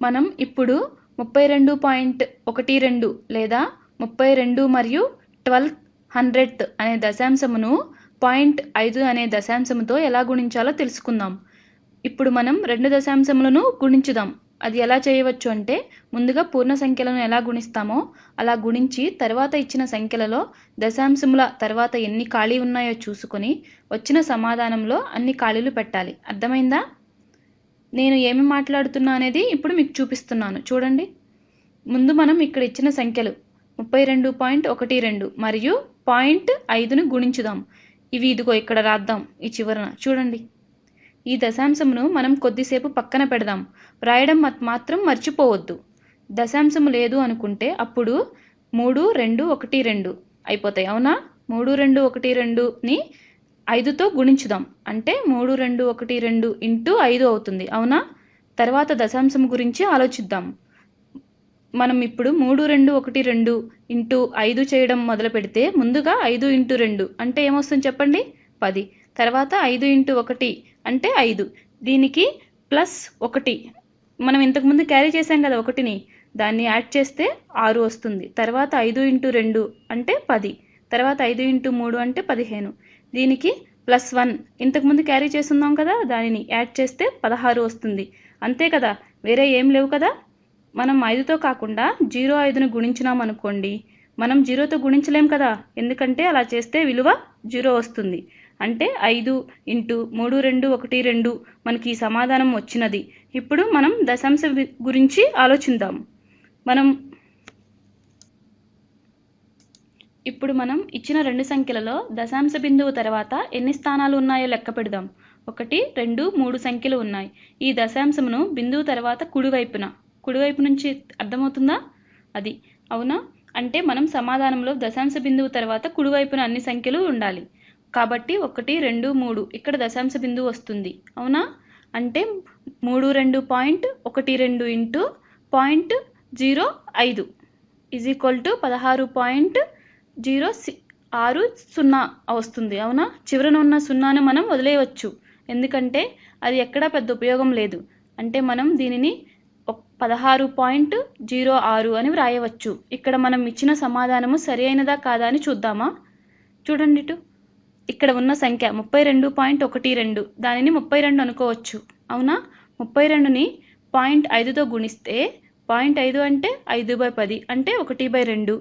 మనం ఇప్పుడు ముప్పై రెండు పాయింట్ ఒకటి రెండు లేదా ముప్పై రెండు మరియు ట్వెల్త్ హండ్రెడ్ అనే దశాంశమును పాయింట్ ఐదు అనే దశాంశముతో ఎలా గుణించాలో తెలుసుకుందాం. ఇప్పుడు మనం రెండు దశాంశములను గుణించుదాం. అది ఎలా చేయవచ్చు అంటే ముందుగా పూర్ణ సంఖ్యలను ఎలా గుణిస్తామో అలా గుణించి తర్వాత ఇచ్చిన సంఖ్యలలో దశాంశముల తర్వాత ఎన్ని ఖాళీ ఉన్నాయో చూసుకొని వచ్చిన సమాధానంలో అన్ని ఖాళీలు పెట్టాలి. అర్థమైందా? నేను ఏమి మాట్లాడుతున్నా అనేది ఇప్పుడు మీకు చూపిస్తున్నాను. చూడండి. ముందు మనం ఇక్కడ ఇచ్చిన సంఖ్యలు ముప్పై రెండు పాయింట్ ఒకటి రెండు మరియు పాయింట్ ఐదును గుణించుదాం. ఇవి ఇదిగో ఇక్కడ రాద్దాం ఈ చివరన. చూడండి. ఈ దశాంశమును మనం కొద్దిసేపు పక్కన పెడదాం. వ్రాయడం మత్- మాత్రం మర్చిపోవద్దు. దశాంశము లేదు అనుకుంటే అప్పుడు మూడు రెండు ఒకటి రెండు అయిపోతాయి. అవునా? మూడు రెండు ఒకటి రెండుని ఐదుతో గుణించుదాం. అంటే మూడు రెండు ఒకటి రెండు ఇంటూ ఐదు అవుతుంది. అవునా? తర్వాత దశాంశం గురించి ఆలోచిద్దాం. మనం ఇప్పుడు మూడు రెండు ఒకటి రెండు ఇంటూ ఐదు చేయడం మొదలు పెడితే ముందుగా ఐదు ఇంటూ రెండు అంటే ఏమొస్తుంది చెప్పండి? పది. తర్వాత ఐదు ఇంటూ ఒకటి అంటే ఐదు. దీనికి ప్లస్ ఒకటి. మనం ఇంతకుముందు క్యారీ చేసాం కదా ఒకటిని. దాన్ని యాడ్ చేస్తే ఆరు వస్తుంది. తర్వాత ఐదు ఇంటూ రెండు అంటే పది. తర్వాత ఐదు ఇంటూ మూడు అంటే పదిహేను. దీనికి ప్లస్ వన్. ఇంతకుముందు క్యారీ చేస్తున్నాం కదా దానిని యాడ్ చేస్తే పదహారు వస్తుంది. అంతే కదా వేరే ఏం లేవు కదా? మనం ఐదుతో కాకుండా జీరో ఐదును గుణించినాం అనుకోండి మనం జీరోతో గుణించలేం కదా? ఎందుకంటే అలా చేస్తే విలువ జీరో వస్తుంది. అంటే ఐదు ఇంటూ మూడు రెండు ఒకటి రెండు మనకి సమాధానం వచ్చినది. ఇప్పుడు మనం దశాంశ గురించి ఆలోచిద్దాం. మనం ఇప్పుడు మనం ఇచ్చిన రెండు సంఖ్యలలో దశాంశ బిందువు తర్వాత ఎన్ని స్థానాలు ఉన్నాయో లెక్క పెడదాం. ఒకటి రెండు మూడు సంఖ్యలు ఉన్నాయి. ఈ దశాంశమును బిందువు తర్వాత కుడివైపున. కుడివైపు నుంచి అర్థమవుతుందా? అది. అవునా? అంటే మనం సమాధానంలో దశాంశ బిందువు తర్వాత కుడివైపున అన్ని సంఖ్యలు ఉండాలి. కాబట్టి ఒకటి రెండు మూడు. ఇక్కడ దశాంశ బిందువు వస్తుంది. అవునా? అంటే మూడు రెండు పాయింట్ ఒకటి రెండు ఇంటూ పాయింట్ జీరో ఐదు. ఈజ్ ఈక్వల్ టు పదహారు పాయింట్ జీరో సి ఆరు సున్నా వస్తుంది. అవునా? చివరన ఉన్న సున్నాను మనం వదిలేయవచ్చు ఎందుకంటే అది ఎక్కడా పెద్ద ఉపయోగం లేదు. అంటే మనం దీనిని పదహారు పాయింట్ జీరో ఆరు అని వ్రాయవచ్చు. ఇక్కడ మనం ఇచ్చిన సమాధానము సరి అయినదా కాదా అని చూద్దామా? చూడండి ఇటు. ఇక్కడ ఉన్న సంఖ్య ముప్పై రెండు పాయింట్ ఒకటి రెండు. దానిని ముప్పై రెండు అనుకోవచ్చు. అవునా? ముప్పై రెండుని పాయింట్ ఐదుతో గుణిస్తే పాయింట్ ఐదు అంటే ఐదు బై పది అంటే ఒకటి బై రెండు.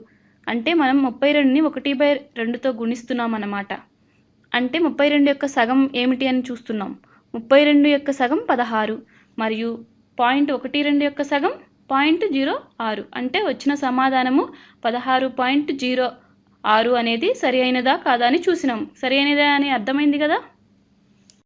అంటే మనం ముప్పై రెండుని ఒకటి బై రెండుతో గుణిస్తున్నాం అన్నమాట అంటే ముప్పై రెండు యొక్క సగం ఏమిటి అని చూస్తున్నాం. ముప్పై రెండు యొక్క సగం పదహారు మరియు పాయింట్ ఒకటి రెండు యొక్క సగం పాయింట్ జీరో ఆరు. అంటే వచ్చిన సమాధానము పదహారు పాయింట్ జీరో ఆరు అనేది సరి అయినదా కాదా అని చూసినాం. సరి అయినదా అని అర్థమైంది కదా?